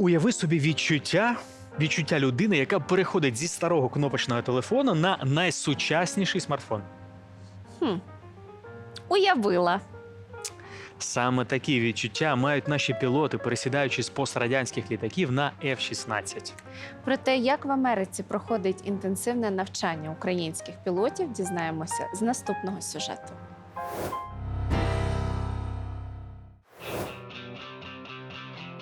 Уяви собі відчуття, відчуття людини, яка переходить зі старого кнопочного телефону на найсучасніший смартфон. Уявила. Саме такі відчуття мають наші пілоти, пересідаючи з пострадянських літаків на F-16. Про те, як в Америці проходить інтенсивне навчання українських пілотів, дізнаємося з наступного сюжету.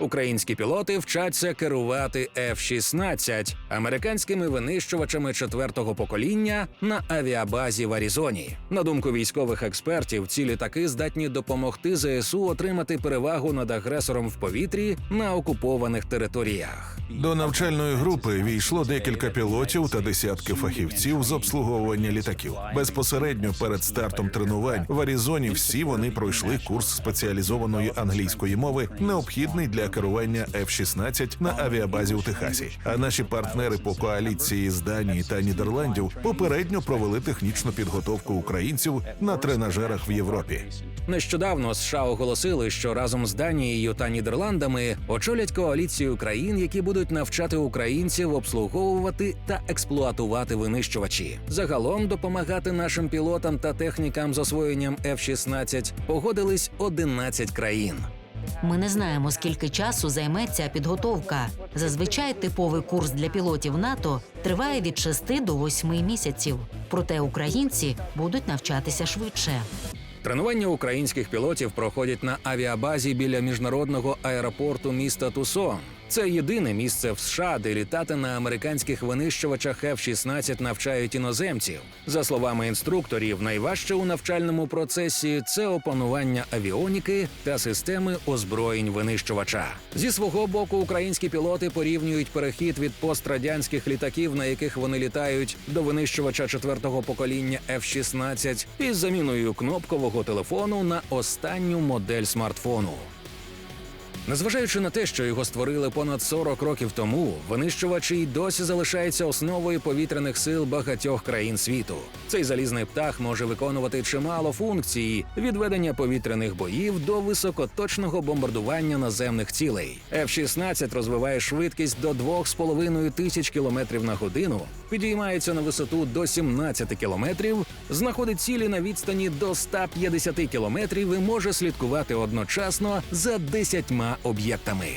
Українські пілоти вчаться керувати F-16 американськими винищувачами четвертого покоління на авіабазі в Аризоні. На думку військових експертів, ці літаки здатні допомогти ЗСУ отримати перевагу над агресором в повітрі на окупованих територіях. До навчальної групи війшло декілька пілотів та десятки фахівців з обслуговування літаків. Безпосередньо перед стартом тренувань в Аризоні всі вони пройшли курс спеціалізованої англійської мови, необхідний для керування F-16 на авіабазі у Техасі. А наші партнери по коаліції з Данії та Нідерландів попередньо провели технічну підготовку українців на тренажерах в Європі. Нещодавно США оголосили, що разом з Данією та Нідерландами очолять коаліцію країн, які будуть навчати українців обслуговувати та експлуатувати винищувачі. Загалом допомагати нашим пілотам та технікам з освоєнням F-16 погодились 11 країн. Ми не знаємо, скільки часу займе ця підготовка. Зазвичай типовий курс для пілотів НАТО триває від 6 до 8 місяців. Проте українці будуть навчатися швидше. Тренування українських пілотів проходять на авіабазі біля міжнародного аеропорту міста Тусон. Це єдине місце в США, де літати на американських винищувачах F-16 навчають іноземців. За словами інструкторів, найважче у навчальному процесі це опанування авіоніки та системи озброєнь винищувача. Зі свого боку, українські пілоти порівнюють перехід від пострадянських літаків, на яких вони літають, до винищувача четвертого покоління F-16 із заміною кнопкового телефону на останню модель смартфону. Незважаючи на те, що його створили понад 40 років тому, винищувач і досі залишається основою повітряних сил багатьох країн світу. Цей залізний птах може виконувати чимало функцій від ведення повітряних боїв до високоточного бомбардування наземних цілей. F-16 розвиває швидкість до 2,5 тисяч кілометрів на годину, підіймається на висоту до 17 кілометрів, знаходить цілі на відстані до 150 кілометрів і може слідкувати одночасно за 10 об'єктами.